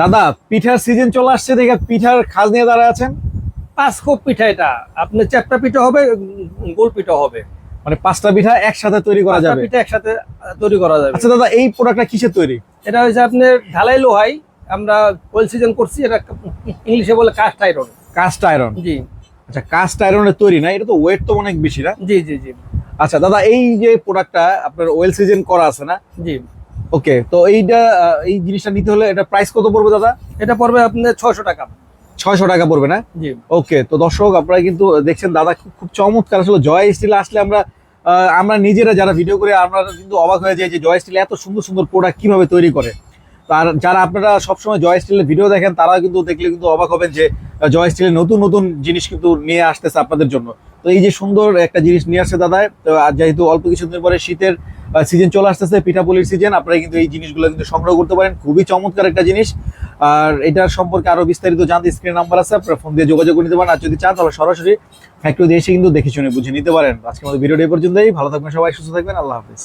দাদা পিঠার সিজন চলে আসছে দেখে পিঠার খাজ নিয়ে দাঁড়ায় আছেন। পাঁচ কোপ পিঠা এটা। আপনার চারটা পিঠা হবে গোল পিঠা হবে। মানে পাঁচটা পিঠা একসাথে তৈরি করা যাবে? পিঠা একসাথে তৈরি করা যাবে। আচ্ছা দাদা এই প্রোডাক্টটা কিসের তৈরি? এটা হচ্ছে আপনার ঢালাই লোহাই। আমরা ওয়েল সিজন করছি এটা ইংলিশে বলে cast iron cast iron ji. আচ্ছা কাস্ট আয়রনের তৈরি না এটা তো ওয়েট তো অনেক বেশি না? জি জি জি। আচ্ছা দাদা এই যে প্রোডাক্টটা আপনার ওয়েল সিজন করা আছে না জি। ওকে তো এইটা এই জিনিসটা নিতে হলে এটা প্রাইস কত পড়বে দাদা? এটা পড়বে আপনার ছশো টাকা। ছয়শো টাকা পড়বে না? জি। ওকে তো দর্শক আপনারা কিন্তু দেখছেন দাদা খুব খুব চমৎকার। আসলে জয় স্টিলে আসলে আমরা আমরা নিজেরা যারা ভিডিও করে আমরা কিন্তু অবাক হয়ে যাই যে জয় স্টিল এত সুন্দর সুন্দর প্রোডাক্ট কীভাবে তৈরি করে। আর যারা আপনারা সবসময় জয় স্টিলের ভিডিও দেখেন তারা কিন্তু দেখলে কিন্তু অবাক হবেন যে জয় স্টিলের নতুন নতুন জিনিস কিন্তু নিয়ে আসতেছে আপনাদের জন্য। তো এই যে সুন্দর একটা জিনিস নিয়ে আসছে দাদা তো আর যেহেতু অল্প কিছুদিন পরে শীতের সিজন চলে আসতেছে, পিঠাপুলির সিজন আপনারা কিন্তু এই জিনিসগুলো কিন্তু সংগ্রহ করতে পারেন। খুবই চমৎকার একটা জিনিস। আর এটার সম্পর্কে আরও বিস্তারিত জানতে স্ক্রিন নাম্বার আছে, আপনারা ফোন দিয়ে যোগাযোগ নিতে পারেন। আর যদি চান, তাহলে সরাসরি ফ্যাক্টরি দিয়ে এসে কিন্তু দেখে শুনে বুঝে নিতে পারেন। আজকে মতো ভিডিওটি এই পর্যন্তই। ভালো থাকবেন সবাই, সুস্থ থাকবেন। আল্লাহ হাফিজ।